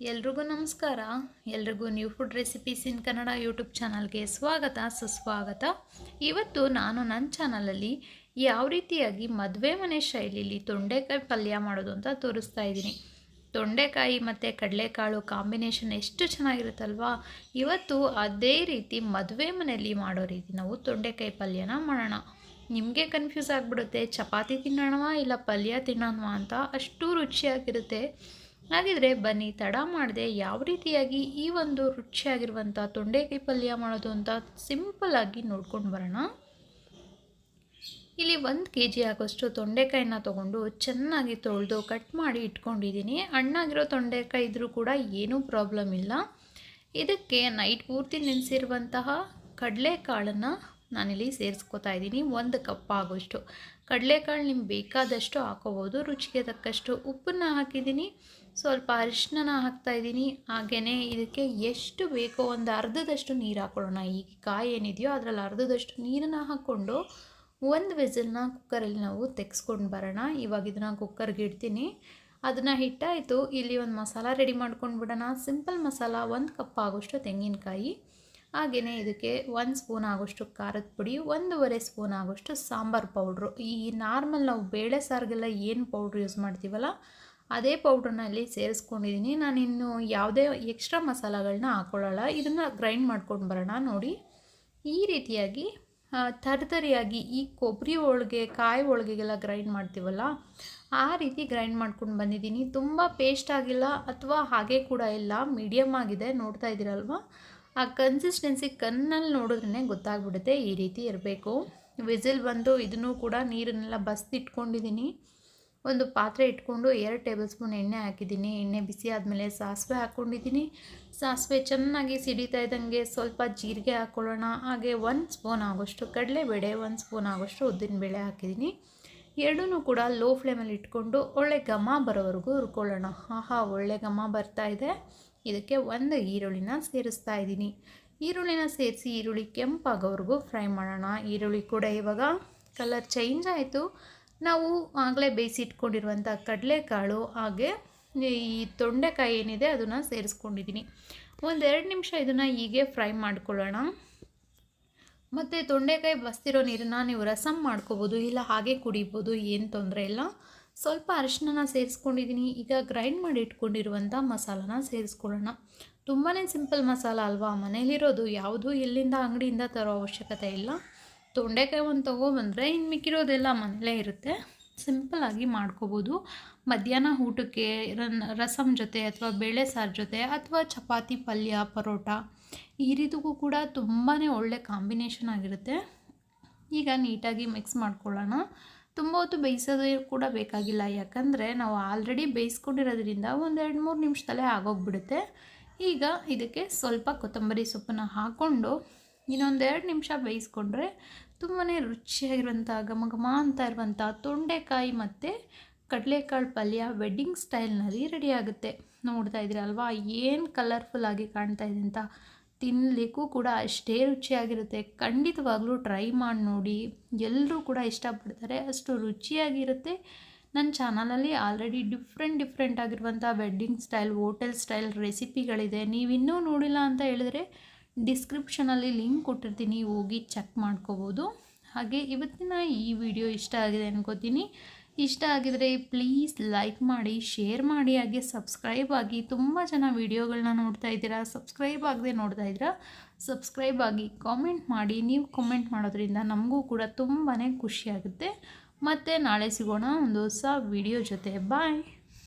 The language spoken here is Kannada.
ಎಲ್ರಿಗೂ ನಮಸ್ಕಾರ. ಎಲ್ರಿಗೂ new food recipes in Kannada YouTube ಚಾನಲ್ಗೆ ಸ್ವಾಗತ, ಸುಸ್ವಾಗತ. ಇವತ್ತು ನಾನು ನನ್ನ ಚಾನಲಲ್ಲಿ ಯಾವ ರೀತಿಯಾಗಿ ಮದುವೆ ಮನೆ ಶೈಲಿಲಿ ತೊಂಡೆಕಾಯಿ ಪಲ್ಯ ಮಾಡೋದು ಅಂತ ತೋರಿಸ್ತಾ ಇದ್ದೀನಿ. ತೊಂಡೆಕಾಯಿ ಮತ್ತು ಕಡಲೆಕಾಳು ಕಾಂಬಿನೇಷನ್ ಎಷ್ಟು ಚೆನ್ನಾಗಿರುತ್ತಲ್ವಾ? ಇವತ್ತು ಅದೇ ರೀತಿ ಮದುವೆ ಮನೆಯಲ್ಲಿ ಮಾಡೋ ರೀತಿ ನಾವು ತೊಂಡೆಕಾಯಿ ಪಲ್ಯನ ಮಾಡೋಣ. ನಿಮಗೆ ಕನ್ಫ್ಯೂಸ್ ಆಗಿಬಿಡುತ್ತೆ. ಚಪಾತಿ ತಿನ್ನೋಣವಾ ಇಲ್ಲ ಪಲ್ಯ ತಿನ್ನೋಣವಾ ಅಂತ ಅಷ್ಟು ರುಚಿಯಾಗಿರುತ್ತೆ. ಹಾಗಿದ್ರೆ ಬನ್ನಿ, ತಡ ಮಾಡದೆ ಯಾವ ರೀತಿಯಾಗಿ ಈ ಒಂದು ರುಚಿಯಾಗಿರುವಂಥ ತೊಂಡೆಕಾಯಿ ಪಲ್ಯ ಮಾಡೋದು ಅಂತ ಸಿಂಪಲ್ಲಾಗಿ ನೋಡ್ಕೊಂಡು ಬರೋಣ. ಇಲ್ಲಿ ಒಂದು ಕೆ ಜಿ ಆಗೋಷ್ಟು ತೊಂಡೆಕಾಯಿನ ತೊಗೊಂಡು ಚೆನ್ನಾಗಿ ತೊಳೆದು ಕಟ್ ಮಾಡಿ ಇಟ್ಕೊಂಡಿದ್ದೀನಿ. ಹಣ್ಣಾಗಿರೋ ತೊಂಡೆಕಾಯಿ ಇದ್ದರೂ ಕೂಡ ಏನೂ ಪ್ರಾಬ್ಲಮ್ ಇಲ್ಲ. ಇದಕ್ಕೆ ನೈಟ್ ಪೂರ್ತಿ ನೆನೆಸಿರುವಂತಹ ಕಡಲೆಕಾಳನ್ನು ನಾನಿಲ್ಲಿ ಸೇರಿಸ್ಕೋತಾ ಇದ್ದೀನಿ, ಒಂದು ಕಪ್ ಆಗೋಷ್ಟು. ಕಡಲೆಕಾಳು ನಿಮ್ಗೆ ಬೇಕಾದಷ್ಟು ಹಾಕೋಬೋದು, ರುಚಿಗೆ ತಕ್ಕಷ್ಟು ಉಪ್ಪನ್ನು ಹಾಕಿದ್ದೀನಿ. ಸ್ವಲ್ಪ ಅರಿಶಿನ ಹಾಕ್ತಾ ಇದ್ದೀನಿ. ಹಾಗೆಯೇ ಇದಕ್ಕೆ ಎಷ್ಟು ಬೇಕೋ ಒಂದು ಅರ್ಧದಷ್ಟು ನೀರು ಹಾಕ್ಕೊಳ್ಳೋಣ ಈ ಕಾಯಿ ಏನಿದೆಯೋ ಅದರಲ್ಲಿ ಅರ್ಧದಷ್ಟು ನೀರನ್ನು ಹಾಕ್ಕೊಂಡು ಒಂದು ವಿಸಿಲ್ನ ಕುಕ್ಕರಲ್ಲಿ ನಾವು ತೆಗೆಸ್ಕೊಂಡು ಬರೋಣ. ಇವಾಗ ಇದನ್ನು ಕುಕ್ಕರ್ಗೆ ಇಡ್ತೀನಿ. ಅದನ್ನು ಹಿಟ್ಟಾಯಿತು. ಇಲ್ಲಿ ಒಂದು ಮಸಾಲ ರೆಡಿ ಮಾಡ್ಕೊಂಡು ಬಿಡೋಣ. ಸಿಂಪಲ್ ಮಸಾಲ ಒಂದು ಕಪ್ ಆಗೋಷ್ಟು ತೆಂಗಿನಕಾಯಿ. ಹಾಗೆಯೇ ಇದಕ್ಕೆ ಒಂದು ಸ್ಪೂನ್ ಆಗೋಷ್ಟು ಖಾರದ ಪುಡಿ, ಒಂದೂವರೆ ಸ್ಪೂನ್ ಆಗೋಷ್ಟು ಸಾಂಬಾರು ಪೌಡ್ರು. ಈ ನಾರ್ಮಲ್ ನಾವು ಬೇಳೆ ಸಾರಿಗೆಲ್ಲ ಏನು ಪೌಡ್ರ್ ಯೂಸ್ ಮಾಡ್ತೀವಲ್ಲ ಅದೇ ಪೌಡ್ರನ್ನ ಇಲ್ಲಿ ಸೇರಿಸ್ಕೊಂಡಿದ್ದೀನಿ ನಾನಿನ್ನು ಯಾವುದೇ ಎಕ್ಸ್ಟ್ರಾ ಮಸಾಲಗಳನ್ನ ಹಾಕ್ಕೊಳ್ಳೋಲ್ಲ ಇದನ್ನು ಗ್ರೈಂಡ್ ಮಾಡ್ಕೊಂಡು ಬರೋಣ ನೋಡಿ. ಈ ರೀತಿಯಾಗಿ ತರತರಿಯಾಗಿ ಈ ಕೊಬ್ಬರಿ ಹೋಳಿಗೆ, ಕಾಯಿ ಹೋಳಿಗೆಗೆಲ್ಲ ಗ್ರೈಂಡ್ ಮಾಡ್ತೀವಲ್ಲ, ಆ ರೀತಿ ಗ್ರೈಂಡ್ ಮಾಡ್ಕೊಂಡು ಬಂದಿದ್ದೀನಿ ತುಂಬ ಪೇಸ್ಟ್ ಆಗಿಲ್ಲ ಅಥವಾ ಹಾಗೆ ಕೂಡ ಇಲ್ಲ. ಮೀಡಿಯಮ್ ಆಗಿದೆ. ನೋಡ್ತಾ ಇದ್ದೀರಲ್ವ? ಆ ಕನ್ಸಿಸ್ಟೆನ್ಸಿ ಕಣ್ಣಲ್ಲಿ ನೋಡಿದ್ರೇ ಗೊತ್ತಾಗ್ಬಿಡುತ್ತೆ ಈ ರೀತಿ ಇರಬೇಕು. ವಿಸಿಲ್ ಬಂದು ಇದನ್ನು ಕೂಡ ನೀರನ್ನೆಲ್ಲ ಬಸ್ದಿಟ್ಕೊಂಡಿದ್ದೀನಿ ಒಂದು ಪಾತ್ರೆ ಇಟ್ಕೊಂಡು ಎರಡು ಟೇಬಲ್ ಸ್ಪೂನ್ ಎಣ್ಣೆ ಹಾಕಿದ್ದೀನಿ. ಎಣ್ಣೆ ಬಿಸಿ ಆದಮೇಲೆ ಸಾಸಿವೆ ಹಾಕ್ಕೊಂಡಿದ್ದೀನಿ. ಸಾಸಿವೆ ಚೆನ್ನಾಗಿ ಸಿಡಿತಾ ಇದ್ದಂಗೆ ಸ್ವಲ್ಪ ಜೀರಿಗೆ ಹಾಕ್ಕೊಳ್ಳೋಣ ಹಾಗೆ ಒಂದು ಸ್ಪೂನ್ ಆಗೋಷ್ಟು ಕಡಲೆಬೇಳೆ ಒಂದು ಸ್ಪೂನ್ ಆಗೋಷ್ಟು ಉದ್ದಿನಬೇಳೆ ಹಾಕಿದ್ದೀನಿ. ಎರಡೂ ಕೂಡ ಲೋ ಫ್ಲೇಮಲ್ಲಿ ಇಟ್ಕೊಂಡು ಒಳ್ಳೆ ಘಮ ಬರೋವರೆಗೂ ಹುರ್ಕೊಳ್ಳೋಣ. ಆಹಾ, ಒಳ್ಳೆ ಘಮ ಬರ್ತಾ ಇದೆ. ಇದಕ್ಕೆ ಒಂದು ಈರುಳ್ಳಿನ ಸೇರಿಸ್ತಾ ಇದ್ದೀನಿ. ಈರುಳ್ಳಿನ ಸೇರಿಸಿ ಈರುಳ್ಳಿ ಕೆಂಪಾಗೋವರೆಗೂ ಫ್ರೈ ಮಾಡೋಣ. ಈರುಳ್ಳಿ ಕೂಡ ಇವಾಗ ಕಲರ್ ಚೇಂಜ್ ಆಯಿತು. ನಾವು ಆಗಲೇ ಬೇಯಿಸಿಟ್ಕೊಂಡಿರುವಂಥ ಕಡಲೆಕಾಳು ಹಾಗೆ ಈ ತೊಂಡೆಕಾಯಿ ಏನಿದೆ ಅದನ್ನು ಸೇರಿಸ್ಕೊಂಡಿದ್ದೀನಿ. ಒಂದೆರಡು ನಿಮಿಷ ಇದನ್ನು ಹೀಗೆ ಫ್ರೈ ಮಾಡ್ಕೊಳ್ಳೋಣ. ಮತ್ತು ತೊಂಡೆಕಾಯಿ ಬಸ್ತಿರೋ ನೀರನ್ನು ನೀವು ರಸಂ ಮಾಡ್ಕೋಬೋದು, ಇಲ್ಲ ಹಾಗೆ ಕುಡಿಬೋದು, ಏನು ತೊಂದರೆ ಇಲ್ಲ. ಸ್ವಲ್ಪ ಅರಿಶಿನ ಸೇರಿಸ್ಕೊಂಡಿದ್ದೀನಿ. ಈಗ ಗ್ರೈಂಡ್ ಮಾಡಿ ಇಟ್ಕೊಂಡಿರುವಂಥ ಮಸಾಲನ ಸೇರಿಸ್ಕೊಳ್ಳೋಣ. ತುಂಬಾ ಸಿಂಪಲ್ ಮಸಾಲ ಅಲ್ವಾ? ಮನೇಲಿರೋದು ಯಾವುದು ಎಲ್ಲಿಂದ ಅಂಗಡಿಯಿಂದ ತರೋ ಅವಶ್ಯಕತೆ ಇಲ್ಲ. ತೊಂಡೆಕಾಯಿ ಒಂದು ತೊಗೊಬಂದರೆ ಇನ್ನು ಮಿಕ್ಕಿರೋದೆಲ್ಲ ಮನೇಲೇ ಇರುತ್ತೆ. ಸಿಂಪಲ್ಲಾಗಿ ಮಾಡ್ಕೋಬೋದು. ಮಧ್ಯಾಹ್ನ ಊಟಕ್ಕೆ ರನ್, ರಸಮ್ ಜೊತೆ ಅಥವಾ ಬೇಳೆ ಸಾರು ಜೊತೆ ಅಥವಾ ಚಪಾತಿ, ಪಲ್ಯ, ಪರೋಟ ಈ ರೀತಿಗೂ ಕೂಡ ತುಂಬಾ ಒಳ್ಳೆ ಕಾಂಬಿನೇಷನ್ ಆಗಿರುತ್ತೆ. ಈಗ ನೀಟಾಗಿ ಮಿಕ್ಸ್ ಮಾಡ್ಕೊಳ್ಳೋಣ. ತುಂಬ ಹೊತ್ತು ಬೇಯಿಸೋದು ಕೂಡ ಬೇಕಾಗಿಲ್ಲ. ಯಾಕಂದರೆ ನಾವು ಆಲ್ರೆಡಿ ಬೇಯಿಸ್ಕೊಂಡಿರೋದ್ರಿಂದ ಒಂದು ಎರಡು ಮೂರು ನಿಮಿಷದಲ್ಲೇ ಆಗೋಗ್ಬಿಡುತ್ತೆ. ಈಗ ಇದಕ್ಕೆ ಸ್ವಲ್ಪ ಕೊತ್ತಂಬರಿ ಸೊಪ್ಪನ್ನು ಹಾಕ್ಕೊಂಡು ಇನ್ನೊಂದೆರಡು ನಿಮಿಷ ಬೇಯಿಸ್ಕೊಂಡ್ರೆ ತುಂಬಾ ರುಚಿಯಾಗಿರುವಂಥ ಘಮ ಘಮ ಅಂತ ಇರುವಂಥ ತೊಂಡೆಕಾಯಿ ಮತ್ತು ಕಡಲೆಕಾಳು ಪಲ್ಯ ವೆಡ್ಡಿಂಗ್ ಸ್ಟೈಲ್ನಲ್ಲಿ ರೆಡಿ ಆಗುತ್ತೆ. ನೋಡ್ತಾ ಇದ್ದೀರಲ್ವಾ? ಏನು ಕಲರ್ಫುಲ್ಲಾಗಿ ಕಾಣ್ತಾ ಇದೆ ಅಂತ. ತಿನ್ನಲಿಕ್ಕೂ ಕೂಡ ಅಷ್ಟೇ ರುಚಿಯಾಗಿರುತ್ತೆ. ಖಂಡಿತವಾಗ್ಲೂ ಟ್ರೈ ಮಾಡಿ ನೋಡಿ. ಎಲ್ಲರೂ ಕೂಡ ಇಷ್ಟಪಡ್ತಾರೆ. ಅಷ್ಟು ರುಚಿಯಾಗಿರುತ್ತೆ. ನನ್ನ ಚಾನಲಲ್ಲಿ ಆಲ್ರೆಡಿ ಡಿಫ್ರೆಂಟ್ ಡಿಫ್ರೆಂಟ್ ಆಗಿರುವಂಥ ವೆಡ್ಡಿಂಗ್ ಸ್ಟೈಲ್ ಹೋಟೆಲ್ ಸ್ಟೈಲ್ ರೆಸಿಪಿಗಳಿದೆ ನೀವಿನ್ನೂ ನೋಡಿಲ್ಲ ಅಂತ ಹೇಳಿದ್ರೆ ಡಿಸ್ಕ್ರಿಪ್ಷನಲ್ಲಿ ಲಿಂಕ್ ಕೊಟ್ಟಿರ್ತೀನಿ, ಹೋಗಿ ಚೆಕ್ ಮಾಡ್ಕೋಬೋದು. ಹಾಗೆ ಇವತ್ತಿನ ಈ ವಿಡಿಯೋ ಇಷ್ಟ ಆಗಿದೆ ಅನ್ಕೋತೀನಿ. ಇಷ್ಟ ಆಗಿದರೆ ಪ್ಲೀಸ್ ಲೈಕ್ ಮಾಡಿ, ಶೇರ್ ಮಾಡಿ, ಹಾಗೆ ಸಬ್ಸ್ಕ್ರೈಬ್ ಆಗಿ. ತುಂಬ ಜನ ವೀಡಿಯೋಗಳನ್ನ ನೋಡ್ತಾ ಇದ್ದೀರಾ, ಸಬ್ಸ್ಕ್ರೈಬ್ ಆಗದೆ ನೋಡ್ತಾ ಇದ್ದೀರಾ, ಸಬ್ಸ್ಕ್ರೈಬ್ ಆಗಿ ಕಾಮೆಂಟ್ ಮಾಡಿ. ನೀವು ಕಾಮೆಂಟ್ ಮಾಡೋದ್ರಿಂದ ನಮಗೂ ಕೂಡ ತುಂಬಾ ಖುಷಿಯಾಗುತ್ತೆ ಮತ್ತು ನಾಳೆ ಸಿಗೋಣ ಒಂದು ಹೊಸ ವಿಡಿಯೋ ಜೊತೆ. ಬಾಯ್!